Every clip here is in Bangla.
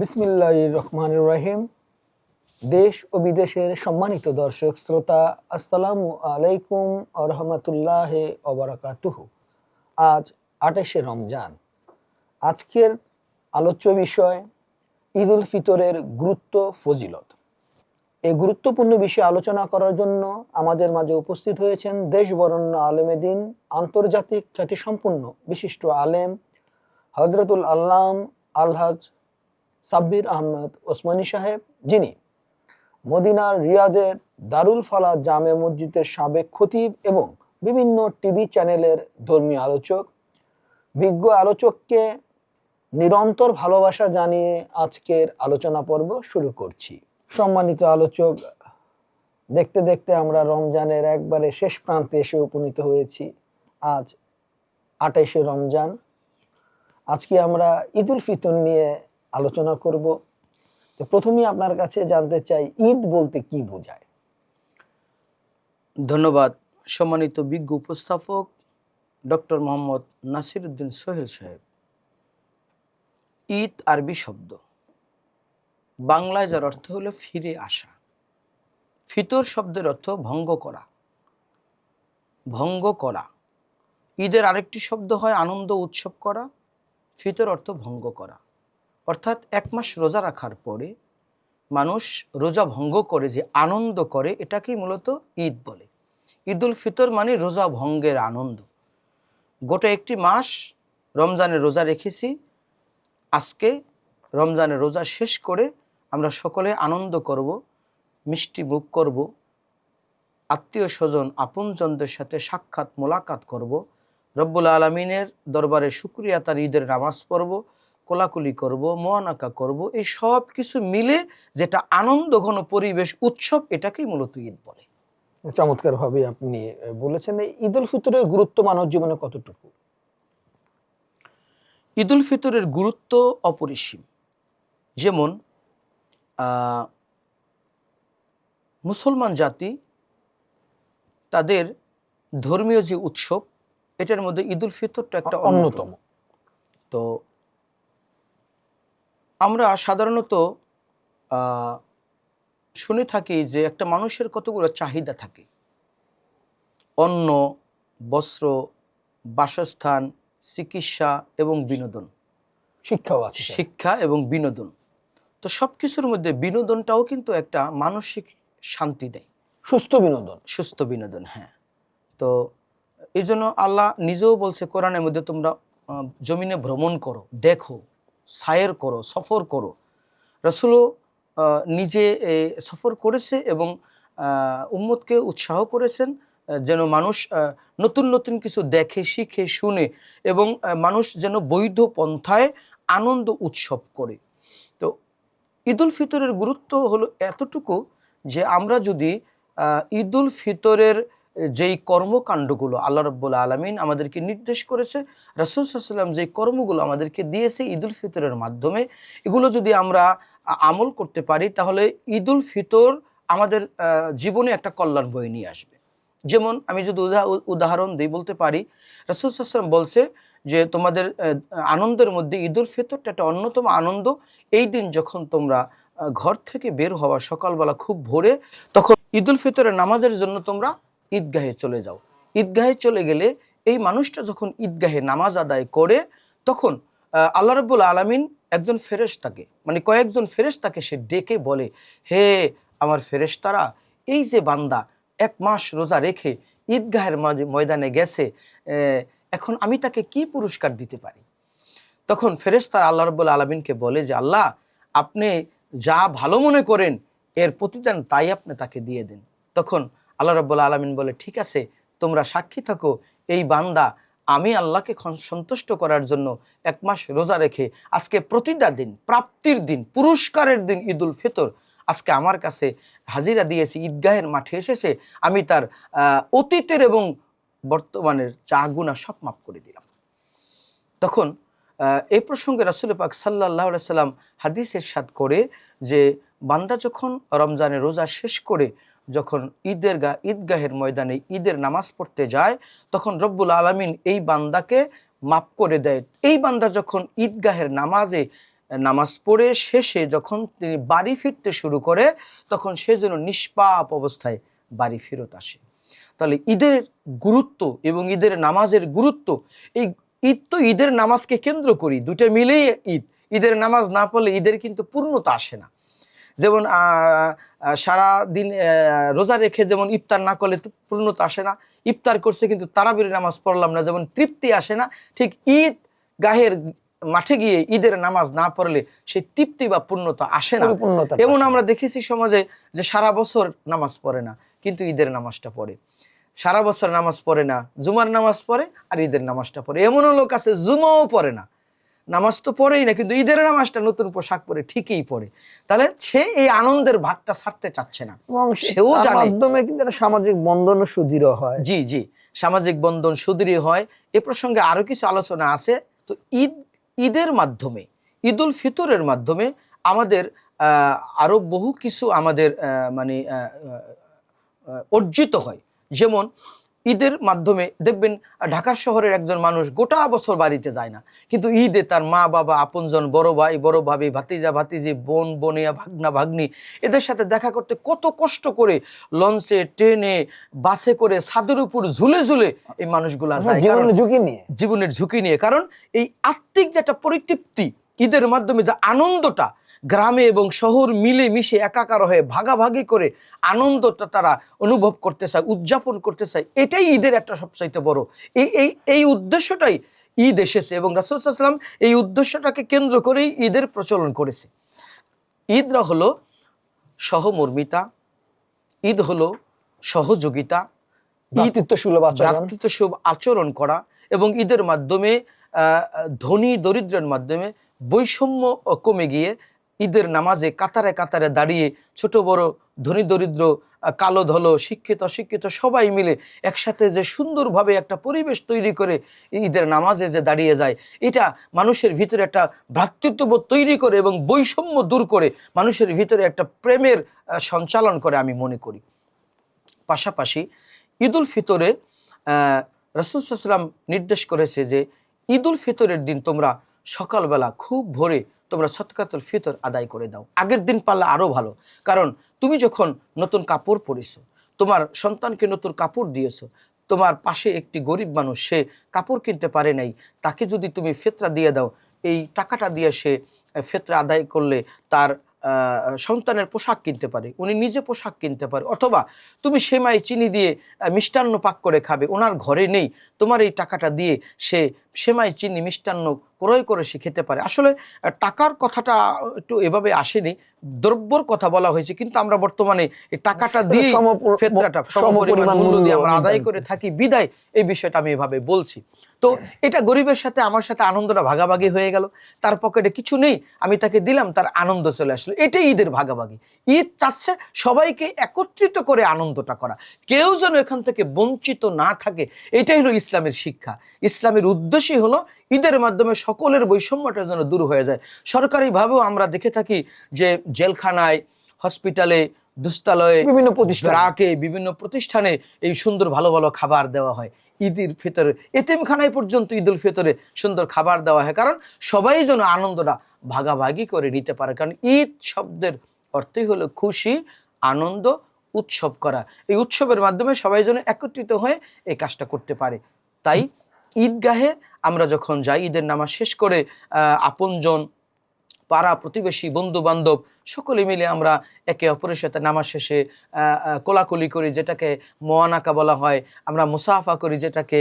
বিসমিল্লাহ রহমান রহিম। দেশ ও বিদেশের সম্মানিত দর্শক, শ্রোতা, আসসালামু আলাইকুম আরহামাতুল্লাহ অবরাকাতুহু আজ আঠাশে রমজান। আজকের আলোচ্য বিষয় ঈদ উল ফিতরের গুরুত্ব, ফজিলত। এই গুরুত্বপূর্ণ বিষয়ে আলোচনা করার জন্য আমাদের মাঝে উপস্থিত হয়েছেন দেশ বরণ্য আলেমেদিন আন্তর্জাতিক খ্যাতিসম্পন্ন বিশিষ্ট আলেম হজরতুল আল্লাম আলহাজ সাব্বির আহমদ ওসমানী সাহেব, যিনি মদিনার রিয়াদের দারুল ফালা জামে মসজিদের সাবেক খতিব এবং বিভিন্ন টিভি চ্যানেলের ধর্মীয় আলোচক, বিজ্ঞ আলোচককে নিরন্তর ভালোবাসা জানিয়ে আজকের আলোচনা পর্ব শুরু করছি। সম্মানিত আলোচক, দেখতে দেখতে আমরা রমজানের একবারে শেষ প্রান্তে এসে উপনীত হয়েছি। আজ আঠাইশে রমজান। আজকে আমরা ঈদুল ফিতর নিয়ে আলোচনা করব। তো প্রথমেই আপনার কাছে জানতে চাই, ঈদ বলতে কি বোঝায়? ধন্যবাদ। সম্মানিত বিজ্ঞ উপস্থাপক ডক্টর মোহাম্মদ নাসির উদ্দিন সোহেল সাহেব। ঈদ আরবি শব্দ। বাংলায় যার অর্থ হলো ফিরে আসা। ফিতর শব্দের অর্থ ভঙ্গ করা। ভঙ্গ করা। ঈদের আরেকটি শব্দ হয় আনন্দ উৎসব করা। ফিতর অর্থ ভঙ্গ করা। অর্থাৎ এক মাস রোজা রাখার পরে মানুষ রোজা ভঙ্গ করে যে আনন্দ করে, এটাকেই মূলত ঈদ বলে। ঈদুল ফিতর মানে রোজা ভঙ্গের আনন্দ। গোটা একটি মাস রমজানের রোজা রেখেছি। আজকে রমজানের রোজা শেষ করে আমরা সকলে আনন্দ করব, মিষ্টি মুখ করব, আত্মীয় স্বজন, আপনজনদের সাথে সাক্ষাৎ, মোলাকাত করব, রব্বুল আলমিনের দরবারে শুক্রিয়া তার ঈদের নামাজ পড়ব কোলাকুলি করব মোয়ানাকা করব এই সব কিছু মিলে যেটা আনন্দ ঘন পরিবেশ উৎসব এটাকেই মূলত ঈদ বলে। চমৎকার ভাবে আপনি বলেছেন এই ঈদুল ফিতরের গুরুত্ব মানব জীবনে কতটুকু? ঈদুল ফিতরের গুরুত্ব অপরিসীম। যেমন আহ, মুসলমান জাতি তাদের ধর্মীয় যে উৎসব এটার মধ্যে ঈদুল ফিতরটা একটা অন্যতম। তো আমরা সাধারণত শুনে থাকি যে একটা মানুষের কতগুলো চাহিদা থাকে। অন্ন বস্ত্র বাসস্থান চিকিৎসা এবং বিনোদন। শিক্ষাও আছে। শিক্ষা এবং বিনোদন। তো সব কিছুর মধ্যে বিনোদনটাও কিন্তু একটা মানসিক শান্তি দেয়। সুস্থ বিনোদন। সুস্থ বিনোদন হ্যাঁ। তো এই জন্য আল্লাহ নিজেও বলছে কোরআনের মধ্যে তোমরা জমিনে ভ্রমণ করো দেখো সায়ের করো, সফর করো। রসুলও নিজে সফর করেছে এবং উম্মতকে উৎসাহ করেছেন যেন মানুষ নতুন নতুন কিছু দেখে, শিখে, শুনে এবং মানুষ যেন বৈধ পন্থায় আনন্দ উৎসব করে। তো ঈদুল ফিতরের গুরুত্ব হলো এতটুকু যে আমরা যদি ঈদুল ফিতরের যেই কর্মকাণ্ডগুলো আল্লাহ রব্বুল আলমিন আমাদেরকে নির্দেশ করেছে, রাসুল সাল্লাম যেই কর্মগুলো আমাদেরকে দিয়েছে ঈদুল ফিতরের মাধ্যমে, এগুলো যদি আমরা আমল করতে পারি, তাহলে ঈদুল ফিতর আমাদের জীবনে একটা কল্যাণ বয়ে নিয়ে আসবে। যেমন আমি যদি উদা- উদাহরণ দিই বলতে পারি, রাসুল সাল্লাম বলছে যে তোমাদের আনন্দের মধ্যে ঈদুল ফিতরটা একটা অন্যতম আনন্দ। এই দিন যখন তোমরা ঘর থেকে বের হওয়া সকালবেলা খুব ভোরে, তখন ঈদুল ফিতরের নামাজের জন্য তোমরা ঈদগাহে চলে যাও। ঈদগাহে চলে গেলে এই মানুষটা যখন ঈদগাহে নামাজ আদায় করে, তখন আল্লাহ রব্বুল আলমিন একজন ফেরেশতাকে মানে কয়েকজন ফেরেশতাকে সে ডেকে বলে, হে আমার ফেরেশতারা, এই যে বান্দা এক মাস রোজা রেখে ঈদগাহের ময়দানে গেছে এখন আমি তাকে কি পুরস্কার দিতে পারি? তখন ফেরেশতার আল্লাহ রব্বুল আলমিনকে বলে যে, আল্লাহ, আপনি যা ভালো মনে করেন, এর প্রতিদান তাই আপনি তাকে দিয়ে দেন। তখন আল্লাহ রব্বুল আলমিন বলে, ঠিক আছে, তোমরা সাক্ষী থাকো, এই বান্দা আমি আল্লাহকে সন্তুষ্ট করার জন্য এক মাস রোজা রেখে আজকে প্রতিটা দিন, প্রাপ্তির দিন, পুরস্কারের দিন ঈদুল ফিতর আজকে আমার কাছে হাজিরা দিয়েছে, ঈদগাহের মাঠে এসেছে, আমি তার অতীতের এবং বর্তমানের চা গুণা সব মাফ করে দিলাম। তখন এই প্রসঙ্গে রাসুল পাক সাল্লাহ সাল্লাম হাদিসের সাদ করে যে, বান্দা যখন রমজানের রোজা শেষ করে যখন ঈদের গা, ঈদগাহের ময়দানে ঈদের নামাজ পড়তে যায়, তখন রব্বুল আলমিন এই বান্দাকে মাপ করে দেয়। এই বান্দা যখন ঈদগাহের নামাজে, নামাজ পড়ে, শেষে যখন তিনি বাড়ি ফিরতে শুরু করে, তখন সে যেন নিষ্পাপ অবস্থায় বাড়ি ফেরত আসে। তাহলে ঈদের গুরুত্ব এবং ঈদের নামাজের গুরুত্ব, এই ঈদ তো ঈদের নামাজকে কেন্দ্র করি দুটো মিলেই ঈদ। ঈদের নামাজ না পড়লে ঈদের কিন্তু পূর্ণতা আসে না। যেমন সারা দিন রোজা রেখে যেমন ইফতার না করলে পূর্ণতা আসে না। ইফতার করছে কিন্তু তারাবির নামাজ পড়লাম না যেমন তৃপ্তি আসে না ঠিক ঈদ গাহের মাঠে গিয়ে ঈদের নামাজ না পড়লে সেই তৃপ্তি বা পূর্ণতা আসে না। পরিপূর্ণতা এমন আমরা দেখেছি সমাজে যে সারা বছর নামাজ পড়ে না কিন্তু ঈদের নামাজটা পড়ে। সারা বছর নামাজ পড়ে না জুমার নামাজ পড়ে আর ঈদের নামাজটা পড়ে। এমনও লোক আছে জুমাও পড়ে না। নামাজ তো পড়েই না কিন্তু ঈদের নামাজটা নতুন পোশাক পরে ঠিকই পড়ে তাহলে সে এই আনন্দের ভাগটা ছাড়তে চাচ্ছে না। সেও জানে। মাধ্যমে কিন্তু একটা সামাজিক বন্ধন সুদৃঢ় হয়। জি জি সামাজিক বন্ধন সুদৃঢ় হয়। এ প্রসঙ্গে আরও কিছু আলোচনা আছে। তো ঈদ ঈদের মাধ্যমে ঈদুল ফিতরের মাধ্যমে আমাদের আহ, আরও বহু কিছু আমাদের আহ, মানে অর্জিত হয়। যেমন ঈদের মাধ্যমে দেখবেন ঢাকার শহরের একজন মানুষ গোটা বছর বাড়িতে যায় না। কিন্তু ঈদে তার মা বাবা আপনজন বড় ভাই বড় ভাবি ভাতিজা ভাতিজি বোন বোনিয়া ভাগনা ভাগ্নি এদের সাথে দেখা করতে কত কষ্ট করে লঞ্চে ট্রেনে বাসে করে ছাদের উপর ঝুলে ঝুলে এই মানুষগুলা যায়। জীবনের ঝুঁকি নিয়ে? জীবনের ঝুঁকি নিয়ে। কারণ এই আত্মিক যে একটা পরিতৃপ্তি ঈদের মাধ্যমে যে আনন্দটা গ্রামে এবং শহর মিলে মিশে একাকার হয়ে ভাগাভাগি করে আনন্দটা তারা অনুভব করতে চায় উদযাপন করতে চায় এটাই ঈদের একটা সবচাইতে বড়। এই এই এই উদ্দেশ্যটাই ঈদ এসেছে এবং রাসুলসাল্লাম এই উদ্দেশ্যটাকে কেন্দ্র করেই ঈদের প্রচলন করেছে। ঈদরা হলো সহমর্মিতা ঈদ হলো সহযোগিতা ঈদ ভ্রাতৃত্ব সুলভ আচরণ। ভ্রাতৃত্ব শুভ আচরণ করা এবং ঈদের মাধ্যমে আহ, ধনী দরিদ্রের মাধ্যমে বৈষম্য কমে গিয়ে ঈদের নামাজে কাতারে কাতারে দাঁড়িয়ে ছোট বড় ধনী দরিদ্র, কালো ধলো, শিক্ষিত, অশিক্ষিত সবাই মিলে একসাথে যে সুন্দরভাবে একটা পরিবেশ তৈরি করে ঈদের নামাজে যে দাঁড়িয়ে যায়, এটা মানুষের ভিতরে একটা ভ্রাতৃত্ববোধ তৈরি করে এবং বৈষম্য দূর করে মানুষের ভিতরে একটা প্রেমের সঞ্চালন করে আমি মনে করি। পাশাপাশি ঈদুল ফিতরে রসুলাম নির্দেশ করেছে যে ঈদুল ফিতরের দিন তোমরা সকালবেলা খুব ভোরে তোমরা সৎকাতুল ফিতর আদায় করে দাও। আগের দিন পারলে আরও ভালো। কারণ তুমি যখন নতুন কাপড় পরেছো, তোমার সন্তানকে নতুন কাপড় দিয়েছ, তোমার পাশে একটি গরিব মানুষ, সে কাপড় কিনতে পারে নাই, তাকে যদি তুমি ফেতরা দিয়ে দাও, এই টাকাটা দিয়ে সে ফেতরা আদায় করলে তার সন্তানের পোশাক কিনতে পারে উনি নিজে পোশাক কিনতে পারে অথবা তুমি সেমাই চিনি দিয়ে মিষ্টান্ন পাক করে খাবে ওনার ঘরে নেই তোমার এই টাকাটা দিয়ে সে সেমাই চিনি মিষ্টান্ন ক্রয় করে সে খেতে পারে। আসলে টাকার কথাটা একটু এভাবে আসেনি দ্রব্যর কথা বলা হয়েছে কিন্তু আমরা বর্তমানে এই টাকাটা দিয়ে ফেতরাটা সমপরিমাণ মূল্য দিয়ে আমরা আদায়। করে থাকি বিদায় এই বিষয়টা আমি এভাবে বলছি। তো এটা গরিবের সাথে, আমার সাথে আনন্দটা ভাগাভাগি হয়ে গেল। তার পকেটে কিছু নেই, আমি তাকে দিলাম, তার আনন্দ চলে আসলো। এটাই ঈদের ভাগাভাগি। ঈদ চাচ্ছে সবাইকে একত্রিত করে আনন্দটা করা। কেউ যেন এখান থেকে বঞ্চিত না থাকে, এটাই হলো ইসলামের শিক্ষা। ইসলামের উদ্দেশ্যই হলো ঈদের মাধ্যমে সকলের বৈষম্যটা যেন দূর হয়ে যায়। সরকারিভাবেও আমরা দেখে থাকি যে জেলখানায় হসপিটালে দুস্তালয়ে বিভিন্ন প্রতিষ্ঠান। রাকে বিভিন্ন প্রতিষ্ঠানে এই সুন্দর ভালো ভালো খাবার দেওয়া হয়। ঈদের ফিতরে এতিমখানায় পর্যন্ত ঈদুল ফেতরে সুন্দর খাবার দেওয়া হয়। কারণ সবাই যেন আনন্দটা ভাগাভাগি করে নিতে পারে। কারণ ঈদ শব্দের অর্থই হলো খুশি আনন্দ উৎসব করা। এই উৎসবের মাধ্যমে সবাই যেন একত্রিত হয়ে এই কাজটা করতে পারে। তাই ঈদগাহে আমরা যখন যাই ঈদের নামাজ শেষ করে আপনজন পাড়া প্রতিবেশী বন্ধু বান্ধব সকলে মিলে আমরা একে অপরের সাথে নামাজ শেষে কোলাকুলি করি, যেটাকে মোয়ানাকা বলা হয়। আমরা মুসাফা করি, যেটাকে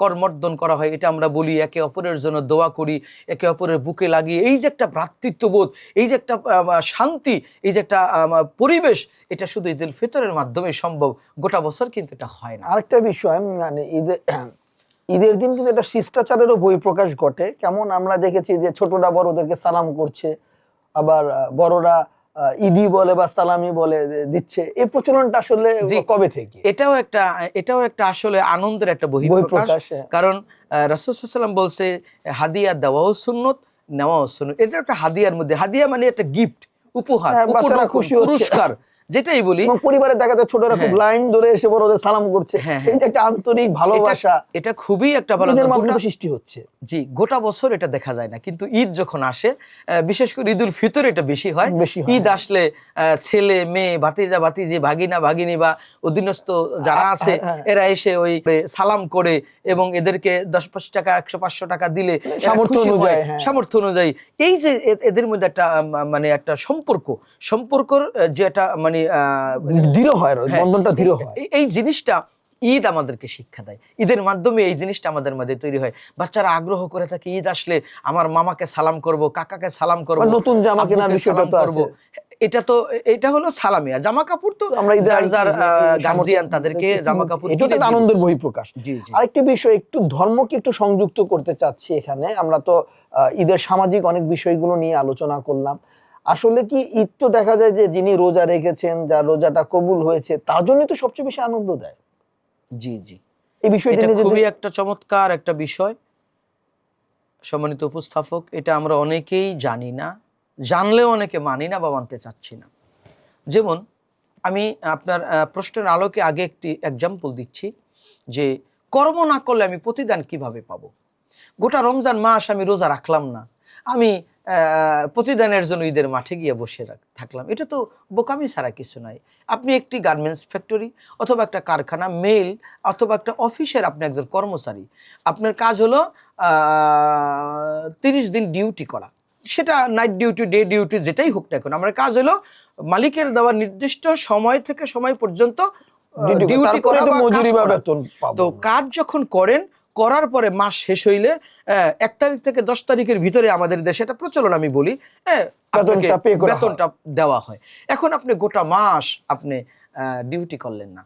করমর্দন করা হয়, এটা আমরা বলি। একে অপরের জন্য দোয়া করি, একে অপরের বুকে লাগিয়ে। এই যে একটা ভ্রাতৃত্ববোধ, এই যে একটা শান্তি, এই যে একটা পরিবেশ, এটা শুধু ঈদুল ফিতরের মাধ্যমে সম্ভব। গোটা বছর কিন্তু এটা হয় না। আরেকটা বিষয় মানে ঈদের ঈদের দিন কিন্তু একটা শিষ্টাচারেরও বই প্রকাশ ঘটে। কেমন? আমরা দেখেছি যে ছোটরা বড়দেরকে সালাম করছে আবার বড়রা ঈদি বলে বা সালামি বলে দিচ্ছে। এই প্রচলনটা আসলে কবে থেকে? এটাও একটা এটাও একটা আসলে আনন্দের একটা বই বহিঃপ্রকাশ প্রকাশ হ্যাঁ। কারণ রাসুসাল্লাম বলছে হাদিয়া দেওয়াও সুন্নত নেওয়াও সুন্নত। এটা একটা হাদিয়ার মধ্যে হাদিয়া মানে একটা গিফট উপহার হ্যাঁ। পুরস্কার। যেটাই বলি পরিবারে দেখা যায় ছোটরা খুব হ্যাঁ। লাইন ধরে এসে বড়দের সালাম করছে হ্যাঁ, এই যে একটা আন্তরিক ভালোবাসা এটা খুবই একটা ভালো মাধ্যমে সৃষ্টি হচ্ছে জি গোটা বছর এটা দেখা যায় না কিন্তু ঈদ যখন আসে বিশেষ করে ঈদুল ফিতর এটা বেশি হয় ঈদ হ্যাঁ। আসলে ছেলে মেয়ে ভাতিজা ভাতিজি ভাগিনা ভাগিনী বা অধীনস্থ যারা হ্যাঁ, আছে হ্যাঁ। এরা এসে ওই সালাম করে এবং এদেরকে দশ পাঁচ টাকা একশো পাঁচশো টাকা দিলে সামর্থ্য অনুযায়ী, হ্যাঁ। সামর্থ্য অনুযায়ী এই যে এদের মধ্যে একটা মানে একটা সম্পর্ক সম্পর্কর যে একটা মানে দৃঢ় হয় হ্যাঁ, বন্ধনটা দৃঢ় হয়। এই- জিনিসটা ঈদ আমাদেরকে শিক্ষা দেয়। ঈদের মাধ্যমে এই জিনিসটা আমাদের মধ্যে তৈরি হয়। বাচ্চারা আগ্রহ করে থাকে ঈদ আসলে আমার মামাকে সালাম করব কাকাকে সালাম করব নতুন জামা কেনার বিষয়টা তো আছে। এটা তো এটা হলো সালামি। আর জামা কাপড় তো আমরা ঈদের যার যার গার্জিয়ান তাদেরকে জামা কাপড় এটা তো আনন্দের বহিঃপ্রকাশ। আরেকটি বিষয় একটু ধর্মকে একটু সংযুক্ত করতে চাচ্ছি এখানে। আমরা তো ঈদের সামাজিক অনেক বিষয়গুলো নিয়ে আলোচনা করলাম। আসলে কি ঈদ তো দেখা যায় যে যিনি রোজা রেখেছেন যার রোজাটা কবুল হয়েছে তার জন্য তো সবচেয়ে বেশি আনন্দ দেয়। জি জি। এই বিষয়টা নিয়ে খুবই একটা চমৎকার একটা বিষয়। সম্মানিত উপস্থাপক এটা আমরা অনেকেই জানি না জানলেও অনেকে মানি না বা মানতে চাচ্ছি না। যেমন আমি আপনার প্রশ্নের আলোকে আগে একটি এক্সাম্পল দিচ্ছি যে কর্ম না করলে আমি প্রতিদান কীভাবে পাবো? গোটা রমজান মাস আমি রোজা রাখলাম না। আমি প্রতিদানের জন্য ঈদের মাঠে গিয়ে বসে থাকলাম। এটা তো বোকামি ছাড়া কিছু নাই। আপনি একটি গার্মেন্টস ফ্যাক্টরি অথবা একটা কারখানা মেল অথবা একটা অফিসের আপনি একজন কর্মচারী। আপনার কাজ হলো তিরিশ দিন ডিউটি করা। সেটা নাইট ডিউটি ডে ডিউটি যেটাই হোক না এখন আমার কাজ হলো মালিকের দেওয়া নির্দিষ্ট সময় থেকে সময় পর্যন্ত ডিউটি করা। তো। কাজ যখন করেন করার পরে মাস শেষ হইলে এক তারিখ থেকে দশ তারিখের ভিতরে আমাদের দেশে এটা প্রচলন আমি বলি হ্যাঁ, বেতনটা দেওয়া হয়। এখন আপনি গোটা মাস আপনি ডিউটি করলেন না।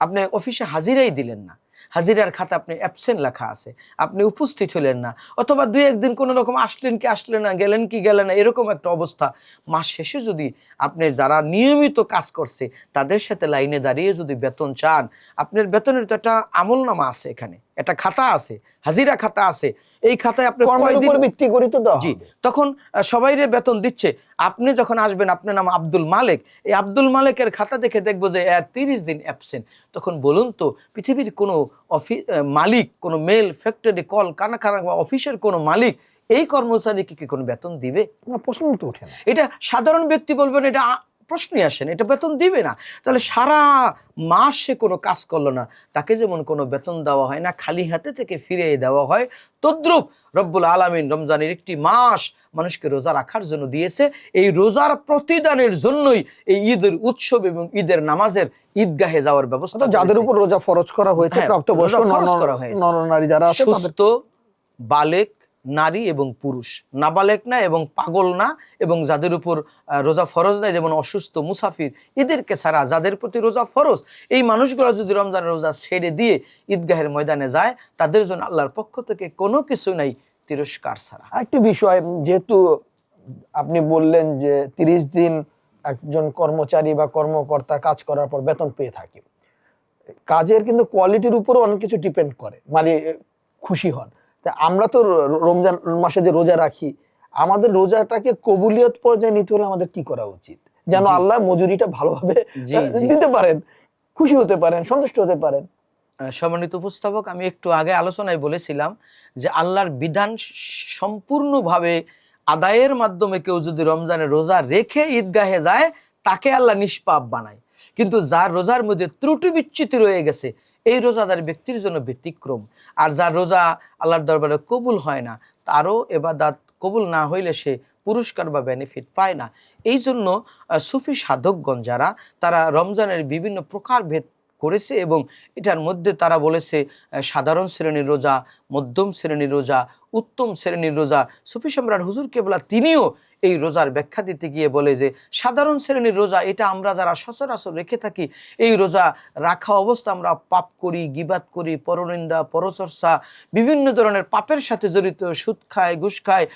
আপনি অফিসে হাজিরাই দিলেন না। হাজিরার খাতা আপনি অ্যাবসেন্ট লেখা আছে। আপনি উপস্থিত হলেন না। অথবা দুই একদিন কোনো রকম আসলেন কি আসলেন না গেলেন কি গেলেন না এরকম একটা অবস্থা। মাস শেষে যদি আপনি যারা নিয়মিত কাজ করছে তাদের সাথে লাইনে দাঁড়িয়ে যদি বেতন চান আপনার বেতনের তো একটা আমলনামা আছে এখানে। একটা খাতা আছে হাজিরা খাতা আছে। এই খাতায় আপনি উপর ভিত্তি করি তো জি তখন আহ, সবাইরে বেতন দিচ্ছে। আপনি যখন আসবেন আপনার নাম আব্দুল মালেক। এই আব্দুল মালেকের খাতা দেখে দেখব যে তিরিশ দিন অ্যাবসেন্ট তখন বলুন তো পৃথিবীর কোনো অফিস মালিক কোনো মেল ফ্যাক্টরি কল কারখানা বা অফিসের কোনো মালিক এই কর্মচারীকে কি কোনো বেতন দিবে? না প্রশ্ন তো ওঠে না। এটা সাধারণ ব্যক্তি বলবেন এটা প্রশ্নই আসে না এটা বেতন দিবে না। তাহলে সারা মাস সে কোনো কাজ করল না তাকে যেমন কোনো বেতন দেওয়া হয় না খালি হাতে থেকে ফিরে দেওয়া হয় তদ্রুপ রব্বুল আলমিন রমজানের একটি মাস মানুষকে রোজা রাখার জন্য দিয়েছে। এই রোজার প্রতিদানের জন্যই এই ঈদের উৎসব এবং ঈদের নামাজের ঈদগাহে যাওয়ার ব্যবস্থা যাদের উপর রোজা ফরজ করা হয়েছে হ্যাঁ, নর- করা হয়েছে। যারা সুস্থ বালেক নারী এবং পুরুষ। নাবালেক না এবং পাগল না এবং যাদের উপর রোজা ফরজ নাই, যেমন অসুস্থ, মুসাফির, এদেরকে ছাড়া যাদের প্রতি রোজা ফরজ, এই মানুষগুলো যদি রমজানের রোজা ছেড়ে দিয়ে ঈদগাহের ময়দানে যায়, তাদের জন্য আল্লাহর পক্ষ থেকে কোনো কিছু নাই তিরস্কার ছাড়া। আরেকটি বিষয়, যেহেতু আপনি বললেন যে তিরিশ দিন একজন কর্মচারী বা কর্মকর্তা কাজ করার পর বেতন পেয়ে থাকে। কাজের কিন্তু কোয়ালিটির উপরও অনেক কিছু ডিপেন্ড করে মানে খুশি হন। তা আমরা তো রমজান মাসে যে রোজা রাখি আমাদের রোজাটাকে কবুলিয়ত পর্যায়ে নিতে হলে আমাদের কি করা উচিত? যেন আল্লাহ মজুরিটা ভালোভাবে। দিতে পারেন খুশি হতে পারেন সন্তুষ্ট হতে পারেন। সম্মানিত উপস্থাপক আমি একটু আগে আলোচনায় বলেছিলাম যে আল্লাহর বিধান সম্পূর্ণভাবে আদায়ের মাধ্যমে কেউ যদি রমজানে রোজা রেখে ঈদগাহে যায় তাকে আল্লাহ নিষ্পাপ বানায়। কিন্তু যার রোজার মধ্যে ত্রুটি বিচ্যুতি রয়ে গেছে এই রোজাদার ব্যক্তির জন্য ব্যতিক্রম। আর যার রোজা আল্লাহর দরবারে কবুল হয় না, তারও এবাদাত কবুল না হইলে সে পুরস্কার বা বেনিফিট পায় না। এই জন্য সুফি সাধকগণ যারা, তারা রমজানের বিভিন্ন প্রকার ভেদ করেছে এবং এটার মধ্যে তারা বলেছে সাধারণ শ্রেণির রোজা, মধ্যম শ্রেণির রোজা উত্তম শ্রেণির রোজা। সুফি সম্রাট হুজুর কেবলা তিনিও এই রোজার ব্যাখ্যা দিতে গিয়ে বলে যে, সাধারণ শ্রেণির রোজা, এটা আমরা যারা সচরাচর রেখে থাকি, এই রোজা রাখা অবস্থা আমরা পাপ করি গিবাত করি, পরনিন্দা, পরচর্চা, বিভিন্ন ধরনের পাপের সাথে জড়িত, সুদ খায়, ঘুষ খায়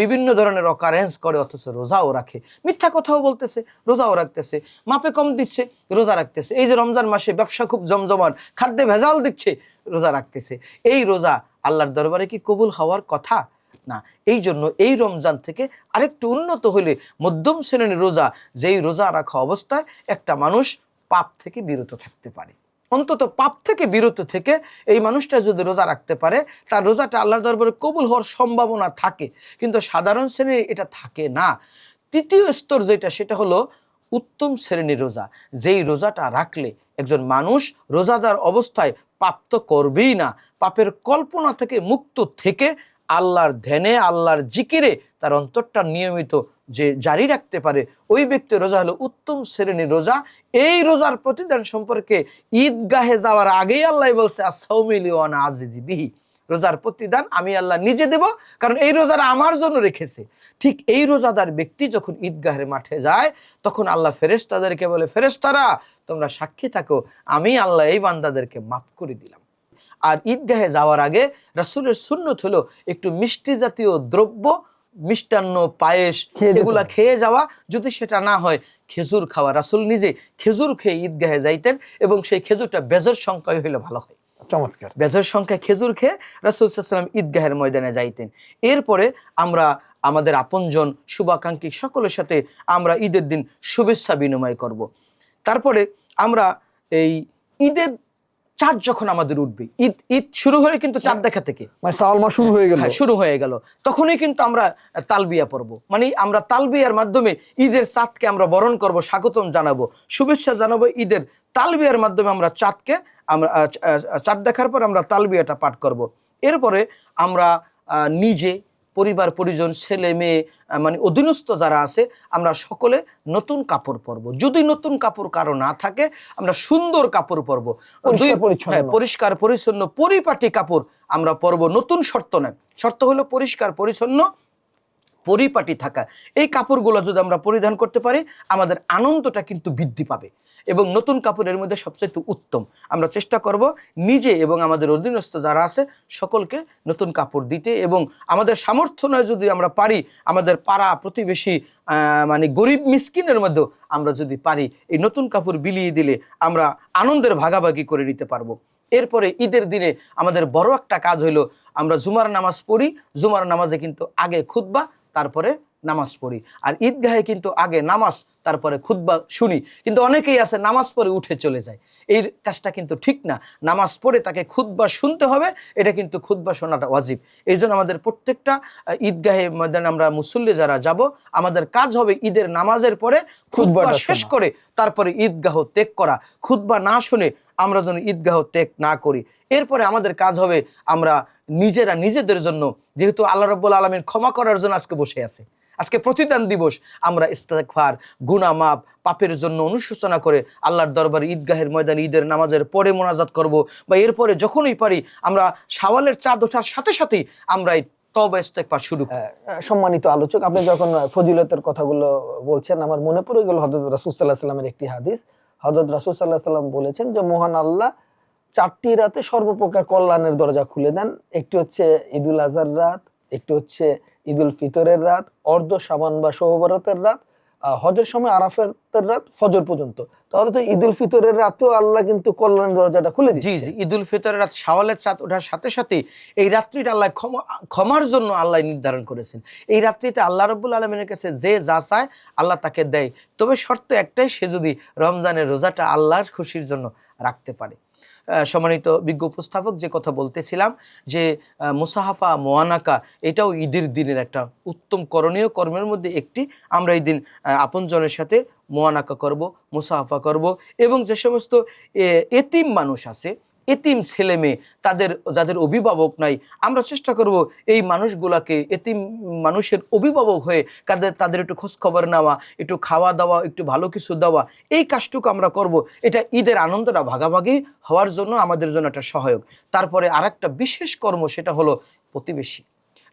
বিভিন্ন ধরনের অকারেন্স করে, অথচ রোজাও রাখে। মিথ্যা কথাও বলতেছে, রোজাও রাখতেছে, মাপে কম দিচ্ছে, রোজা রাখতেছে। এই যে রমজান মাসে ব্যবসা খুব জমজমান খাদ্যে ভেজাল দিচ্ছে, রোজা রাখতেছে। এই রোজা আল্লাহর দরবারে কি কবুল হওয়ার কথা? না এই জন্য এই রমজান থেকে আরেকটু উন্নত হলে মধ্যম শ্রেণির রোজা, যেই রোজা রাখা অবস্থায় একটা মানুষ পাপ থেকে বিরত থাকতে পারে। অন্তত পাপ থেকে বিরত থেকে এই মানুষটা যদি রোজা রাখতে পারে, তার রোজাটা আল্লাহর দরবারে কবুল হওয়ার সম্ভাবনা থাকে। কিন্তু সাধারণ শ্রেণির এটা থাকে না। তৃতীয় স্তর যেটা, সেটা হলো উত্তম শ্রেণির রোজা। যেই রোজাটা রাখলে একজন মানুষ রোজাদার অবস্থায় পাপ তো করবেই না। পাপের কল্পনা থেকে মুক্ত থেকে আল্লাহর ধ্যানে, আল্লাহর জিকিরে তার অন্তরটা নিয়মিত যে জারি রাখতে পারে, ওই ব্যক্তির রোজা হলো উত্তম শ্রেণির রোজা। এই রোজার প্রতিদান সম্পর্কে ঈদগাহে যাওয়ার আগেই আল্লাহ বলছে আসৌমিলিওয়ান আজিজি বিহি। রোজার প্রতিদান আমি আল্লাহ নিজে দেব কারণ এই রোজার আমার জন্য রেখেছে। ঠিক এই রোজাদার ব্যক্তি যখন ঈদগাহের মাঠে যায় তখন আল্লাহ ফেরেশতাদেরকে বলে ফেরেশতারা তোমরা সাক্ষী থাকো আমি আল্লাহ এই বান্দাদেরকে মাফ করে দিলাম। আর ঈদগাহে যাওয়ার আগে রাসূলের সুন্নত হলো একটু মিষ্টি জাতীয় দ্রব্য মিষ্টান্ন পায়েস এগুলা খেয়ে যাওয়া। যদি সেটা না হয় খেজুর খাওয়া। রাসূল নিজে খেজুর খেয়ে ঈদগাহে যাইতেন এবং সেই খেজুরটা বেজর সংখ্যায় হইলে ভালো হয়। চমৎকার। বেজর সংখ্যায় খেজুর খেয়ে রাসুল সাল্লাম ঈদগাহের ময়দানে যাইতেন। এরপরে আমরা আমাদের আপনজন শুভাকাঙ্ক্ষী সকলের সাথে আমরা ঈদের দিন শুভেচ্ছা বিনিময় করব। তারপরে আমরা এই ঈদের চাঁদ যখন আমাদের উঠবে ঈদ ঈদ শুরু হলে কিন্তু চাঁদ দেখা থেকে। মানে সাওয়াল মাস শুরু হয়ে গেল। হ্যাঁ, শুরু হয়ে গেল। তখনই কিন্তু আমরা তালবিয়া পড়ব। মানে আমরা তালবিয়ার মাধ্যমে ঈদের চাঁদকে আমরা বরণ করব স্বাগতম জানাব শুভেচ্ছা জানাব ঈদের তালবিয়ার মাধ্যমে আমরা চাঁদকে আমরা চাঁদ দেখার পর আমরা তালবিয়াটা পাঠ করব। এরপরে আমরা নিজে পরিবার পরিজন ছেলে মেয়ে মানে অধীনস্থ যারা আছে আমরা সকলে নতুন কাপড় পরব। যদি নতুন কাপড় কারও না থাকে আমরা সুন্দর কাপড় পরব। হ্যাঁ, পরিষ্কার পরিচ্ছন্ন পরিপাটি কাপড় আমরা পরব নতুন শর্ত নয়। শর্ত হলো পরিষ্কার পরিচ্ছন্ন পরিপাটি থাকা। এই কাপড়গুলো যদি আমরা পরিধান করতে পারি, আমাদের আনন্দটা কিন্তু বৃদ্ধি পাবে। এবং নতুন কাপড়ের মধ্যে সবচেয়ে উত্তম। আমরা চেষ্টা করব নিজে এবং আমাদের অধীনস্থ যারা আছে, সকলকে নতুন কাপড় দিতে এবং আমাদের সামর্থ্য নয় যদি আমরা পারি, আমাদের পাড়া প্রতিবেশী মানে গরিব মিসকিনের মধ্যেও আমরা যদি পারি, এই নতুন কাপড় বিলিয়ে দিলে আমরা আনন্দের ভাগাভাগি করে নিতে পারব। এরপরে ঈদের দিনে আমাদের বড় একটা কাজ হইল, আমরা জুমার নামাজ পড়ি। জুমার নামাজে কিন্তু আগে খুতবা তারপরে নামাজ পড়ি। আর ঈদগাহে কিন্তু আগে নামাজ তারপরে খুতবা শুনি। কিন্তু অনেকেই আছে নামাজ পড়ে উঠে চলে যায়। এই কাজটা কিন্তু ঠিক না। নামাজ পড়ে তাকে খুতবা শুনতে হবে এটা কিন্তু খুতবা শোনাটা ওয়াজিব। এই জন্য আমাদের প্রত্যেকটা ঈদগাহে ময়দানে আমরা মুসল্লি যারা যাব আমাদের কাজ হবে ঈদের নামাজের পরে খুতবাটা শেষ করে তারপরে ঈদগাহ ত্যাগ করা। খুতবা না শুনে আমরা যেন ঈদগাহ ত্যাগ না করি। এরপরে আমাদের কাজ হবে আমরা নিজেরা নিজেদের জন্য যেহেতু আল্লাহ রব্বুল আলমীর ক্ষমা করার জন্য আজকে বসে আছে। আজকে প্রতিদান দিবস। আমরা ইস্তেকফার গুনা মাপ পাপের জন্য অনুশোচনা করে আল্লাহর দরবারে ঈদগাহের ময়দানে ঈদের নামাজের পরে মোনাজাত করব বা এরপরে যখনই পারি আমরা সাওয়ালের চাঁদ ওঠার সাথে সাথেই আমরা এই তবা ইস্তেকফার শুরু সম্মানিত আলোচক, আপনি যখন ফজিলতের কথাগুলো বলছেন, আমার মনে পড়ে গেল হজরত রাসুসাল্লাহ সাল্লামের একটি হাদিস। হজরত রাসুসাল্লাহ সাল্লাম বলেছেন যে, মহান আল্লাহ চারটি রাতে সর্বপ্রকার কল্যাণের দরজা খুলে দেন। একটি হচ্ছে ঈদুল আজহার রাত, একটি হচ্ছে ঈদুল ফিতরের রাত অর্ধ সাবান বা শোভবরাতের রাত হজের সময় আরাফাতের রাত ফজর পর্যন্ত। তাহলে তো ঈদুল ফিতরের রাতেও আল্লাহ কিন্তু কল্যাণ দরজাটা খুলে জি দিচ্ছে জি ঈদুল ফিতরের রাত শাওয়ালের চাঁদ ওঠার সাথে সাথে এই রাত্রিটা আল্লাহ ক্ষমা ক্ষমার জন্য আল্লাহ নির্ধারণ করেছেন। এই রাত্রিতে আল্লাহ রব্বুল আলমিনের কাছে যে যা চায় আল্লাহ তাকে দেয়। তবে শর্ত একটাই সে যদি রমজানের রোজাটা আল্লাহর খুশির জন্য রাখতে পারে। সম্মানিত বিজ্ঞ উপস্থাপক যে কথা বলতেছিলাম যে মুসাহাফা মোয়ানাকা এটাও ঈদের দিনের একটা উত্তম করণীয়। কর্মের মধ্যে একটি। আমরা এই দিন আপনজনের সাথে মোয়ানাকা করব, মুসাহাফা করব এবং যে সমস্ত এতিম মানুষ আছে এতিম ছেলে মেয়ে, তাদের, যাদের অভিভাবক নাই, আমরা চেষ্টা করব এই মানুষগুলাকে, এতিম মানুষের অভিভাবক হয়ে তাদের তাদের একটু খোঁজখবর নেওয়া, একটু খাওয়া দাওয়া, একটু ভালো কিছু দেওয়া, এই কাজটুকু আমরা করব। এটা ঈদের আনন্দটা ভাগাভাগি হওয়ার জন্য আমাদের জন্য একটা সহায়ক। তারপরে আরেকটা বিশেষ কর্ম সেটা হলো প্রতিবেশী।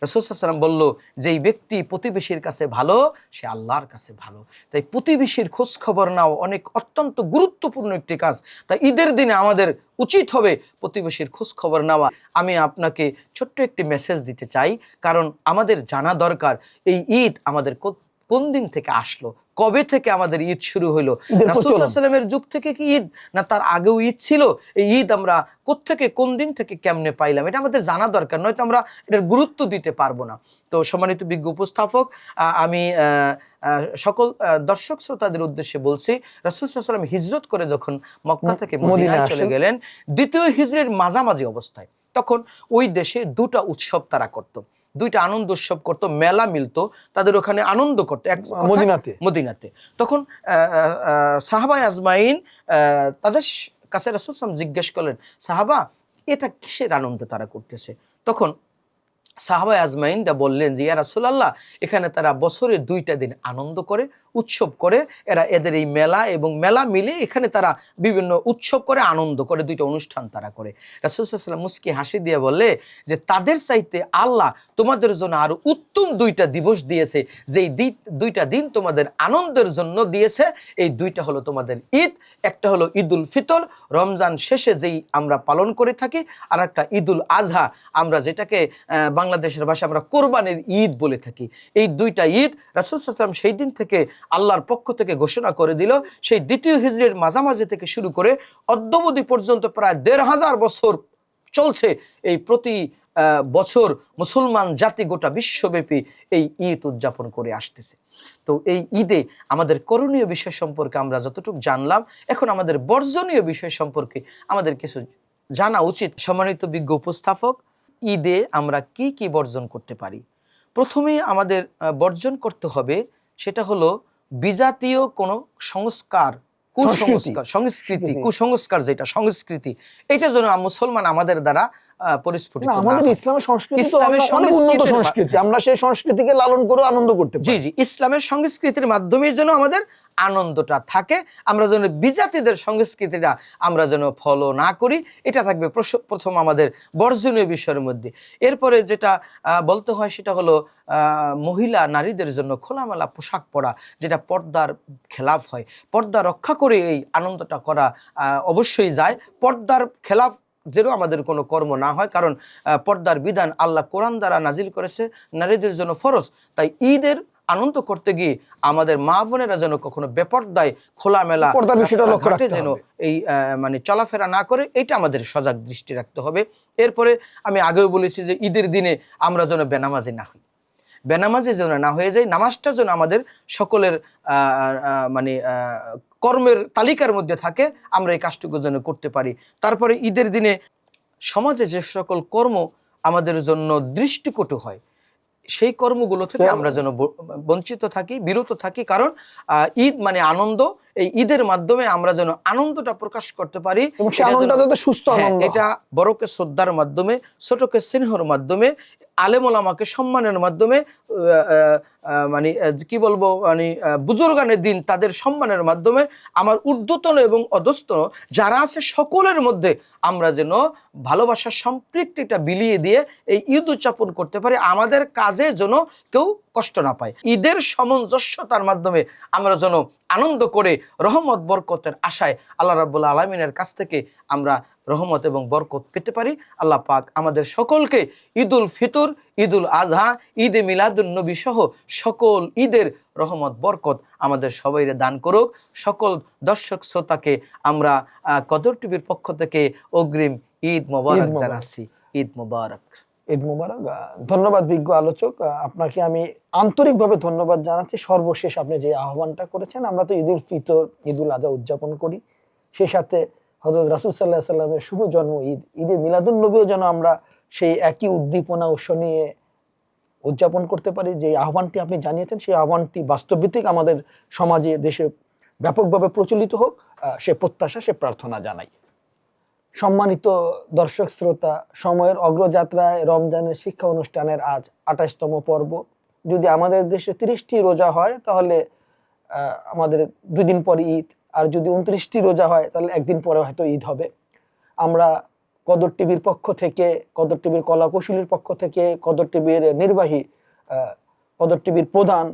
রসুলাম বলল যে এই ব্যক্তি প্রতিবেশীর কাছে ভালো, সে আল্লাহর কাছে ভালো। তাই প্রতিবেশীর খোঁজ খবর নাও অনেক অত্যন্ত গুরুত্বপূর্ণ একটি কাজ। তাই ঈদের দিনে আমাদের উচিত হবে প্রতিবেশীর খোঁজ খবর নেওয়া। আমি আপনাকে ছোট্ট একটি মেসেজ দিতে চাই। কারণ আমাদের জানা দরকার, এই ঈদ আমাদের কোন দিন থেকে আসলো? কবে থেকে আমাদের ঈদ শুরু হলো ঈদের যুগ থেকে কি ঈদ? না তার আগেও ঈদ ছিল? এই ঈদ আমরা কোত্থেকে কোন দিন থেকে কেমনে পাইলাম? এটা আমাদের জানা দরকার নয়তো আমরা এটার গুরুত্ব দিতে পারব না। তো সম্মানিত বিজ্ঞ উপস্থাপক আহ, আমি আহ, আহ, সকল দর্শক শ্রোতাদের উদ্দেশ্যে বলছি রাসুল সাল্লাম হিজরত করে যখন মক্কা থেকে মদিনায় চলে গেলেন দ্বিতীয় হিজরের মাঝামাঝি অবস্থায়। তখন ওই দেশে দুটা উৎসব তারা করত। দুইটা আনন্দ উৎসব করতো মেলা মিলতো তাদের ওখানে আনন্দ করতো এক মদিনাতে। মদিনাতে। তখন সাহাবা আজমাইন তাদের কাছে রাসুলসাম জিজ্ঞেস করলেন সাহাবা এটা কিসের আনন্দে তারা করতেছে? তখন সাহাবা আজমাইনরা বললেন যে ইয়া রাসূলুল্লাহ এখানে তারা বছরের দুইটা দিন আনন্দ করে উৎসব করে, এরা এদের এই মেলা এবং মেলা মিলে এখানে তারা বিভিন্ন উৎসব করে, আনন্দ করে, দুইটা অনুষ্ঠান তারা করে। রাসুলসাল্লাম মুস্কি হাসি দিয়ে বললে যে, তাদের চাইতে আল্লাহ তোমাদের জন্য আরও উত্তম দুইটা দিবস দিয়েছে। যেই দুইটা দিন তোমাদের আনন্দের জন্য দিয়েছে, এই দুইটা হলো তোমাদের ঈদ, একটা হলো ঈদুল ফিতর। রমজান শেষে যেই আমরা পালন করে থাকি আর একটা ঈদুল আজহা। আমরা যেটাকে বাংলাদেশের ভাষায় আমরা কোরবানির ঈদ বলে থাকি। এই দুইটা ঈদ, রাসুল সাল্লাম সেই দিন থেকে আল্লাহর পক্ষ থেকে ঘোষণা করে দিল, সেই দ্বিতীয় হিজড়ির মাঝামাঝি থেকে শুরু করে অদ্যবধি পর্যন্ত প্রায় দেড় হাজার বছর চলছে এই প্রতি বছর মুসলমান জাতি গোটা বিশ্বব্যাপী এই ঈদ উদযাপন করে আসতেছে। তো এই ঈদে আমাদের করণীয় বিষয় সম্পর্কে আমরা যতটুকু জানলাম, এখন আমাদের বর্জনীয় বিষয় সম্পর্কে আমাদের কিছু জানা উচিত। সম্মানিত বিজ্ঞ উপস্থাপক, ঈদে আমরা কি কি বর্জন করতে পারি? প্রথমে আমাদের বর্জন করতে হবে, সেটা হলো বিজাতীয় কোনো সংস্কার কুসংস্কার সংস্কৃতি। কুসংস্কার যেটা সংস্কৃতি এটা যেন মুসলমান আমাদের দ্বারা পরিস্ফুটিত আমাদের ইসলামের সংস্কৃতি ইসলামের অনেক উন্নত সংস্কৃতি আমরা সেই সংস্কৃতিকে লালন করে আনন্দ করতে জি জি ইসলামের সংস্কৃতির মাধ্যমে যেন আমাদের আনন্দটা থাকে আমরা যেন বিজাতিদের সংস্কৃতিটা আমরা যেন ফলো না করি এটা থাকবে প্রথম আমাদের বর্জনীয় বিষয়ের মধ্যে। এরপরে যেটা বলতে হয় সেটা হলো আহ, মহিলা নারীদের জন্য খোলামেলা পোশাক পরা যেটা পর্দার খেলাফ হয়। পর্দা রক্ষা করে এই আনন্দটা করা আহ, অবশ্যই যায়। পর্দার খেলাফ যেন আমাদের কোনো কর্ম না হয় কারণ পর্দার বিধান আল্লাহ কোরআন দ্বারা নাজিল করেছে নারীদের জন্য ফরজ। তাই ঈদের আনন্দ করতে গিয়ে আমাদের মা বোনেরা যেন কখনো বেপর্দায় খোলামেলা যেন এই আহ, মানে চলাফেরা না করে এটা আমাদের সজাগ দৃষ্টি রাখতে হবে। এরপরে আমি আগেও বলেছি যে ঈদের দিনে আমরা যেন বেনামাজি না হই। বেনামাজি যেন না হয়ে যায় নামাজটা যেন আমাদের সকলের মানে কর্মের তালিকার মধ্যে থাকে আমরা এই কাজটুকু যেন করতে পারি। তারপরে ঈদের দিনে সমাজে যে সকল কর্ম আমাদের জন্য দৃষ্টিকটু হয় সেই কর্মগুলো থেকে আমরা যেন বঞ্চিত থাকি বিরত থাকি। কারণ আহ, ঈদ মানে আনন্দ এই ঈদের মাধ্যমে আমরা যেন আনন্দটা প্রকাশ করতে পারি সুস্থ হ্যাঁ, এটা বড়কে শ্রদ্ধার মাধ্যমে ছোটকে স্নেহর মাধ্যমে আলেমোলামাকে সম্মানের মাধ্যমে মানে কি বলব মানে বুজুর্গানের দিন তাদের সম্মানের মাধ্যমে আমার ঊর্ধ্বতন এবং অধস্তন যারা আছে সকলের মধ্যে আমরা যেন ভালোবাসার সম্পৃক্তিটা বিলিয়ে দিয়ে এই ঈদ উদযাপন করতে পারি। আমাদের কাজে যেন কেউ কষ্ট না পায়। ঈদের সামঞ্জস্যতার মাধ্যমে আমরা যেন আনন্দ করে রহমত বরকতের আশায় আল্লাহ রাবুল্লাহ আলমিনের কাছ থেকে আমরা রহমত এবং বরকত পেতে পারি। আল্লাহ পাক আমাদের সকলকে ঈদুল ফিতর ঈদুল আজহা ঈদে মিলাদুল নবী সহ সকল ঈদের রহমত বরকত আমাদের সবাইরে দান করুক। সকল দর্শক শ্রোতাকে আমরা কদর টিভির পক্ষ থেকে অগ্রিম ঈদ মোবারক মোবারক। জানাচ্ছি। ঈদ মোবারক। ঈদ মুবারক। ধন্যবাদ বিজ্ঞ আলোচক। আপনাকে আমি আন্তরিকভাবে ধন্যবাদ জানাচ্ছি। সর্বশেষ আপনি যে আহ্বানটা করেছেন, আমরা তো ঈদুল ফিতর, ঈদুল আজহা উদযাপন করি। সেই সাথে হজরত রাসুল সাল্লাহ সাল্লামের শুভ জন্ম, ঈদ, ঈদে মিলাদুল নবীও যেন আমরা সেই একই উদ্দীপনা, উৎস নিয়ে উদযাপন করতে পারি। যে আহ্বানটি আপনি জানিয়েছেন, সেই আহ্বানটি বাস্তবভিত্তিক আমাদের সমাজে, দেশে ব্যাপকভাবে প্রচলিত হোক। সে প্রত্যাশা, সে প্রার্থনা জানাই। সম্মানিত দর্শক শ্রোতা, সময়ের অগ্রযাত্রায় রমজানের শিক্ষা অনুষ্ঠানের আজ আঠাশতম পর্ব। যদি আমাদের দেশে তিরিশটি রোজা হয়, তাহলে আমাদের দুই দিন পরে ঈদ। আর যদি উনত্রিশটি রোজা হয়, তাহলে একদিন পরে হয়তো ঈদ হবে। আমরা কদর টিভির পক্ষ থেকে, কদর টিভির কলা কৌশলীর পক্ষ থেকে, কদর টিভির নির্বাহী কদর টিভির প্রধান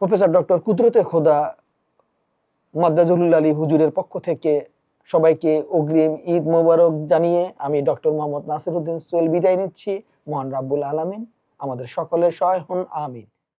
প্রফেসর ডক্টর কুদরতে খোদা মাদ্দাজুল আলী হুজুরের পক্ষ থেকে সবাইকে অগ্রিম ঈদ মোবারক জানিয়ে আমি ডক্টর মোহাম্মদ নাসিরুদ্দিন সোহেল বিদায় নিচ্ছি। মহান রাব্বুল আলামিন, আমাদের সকলের সহায় হন, আমিন।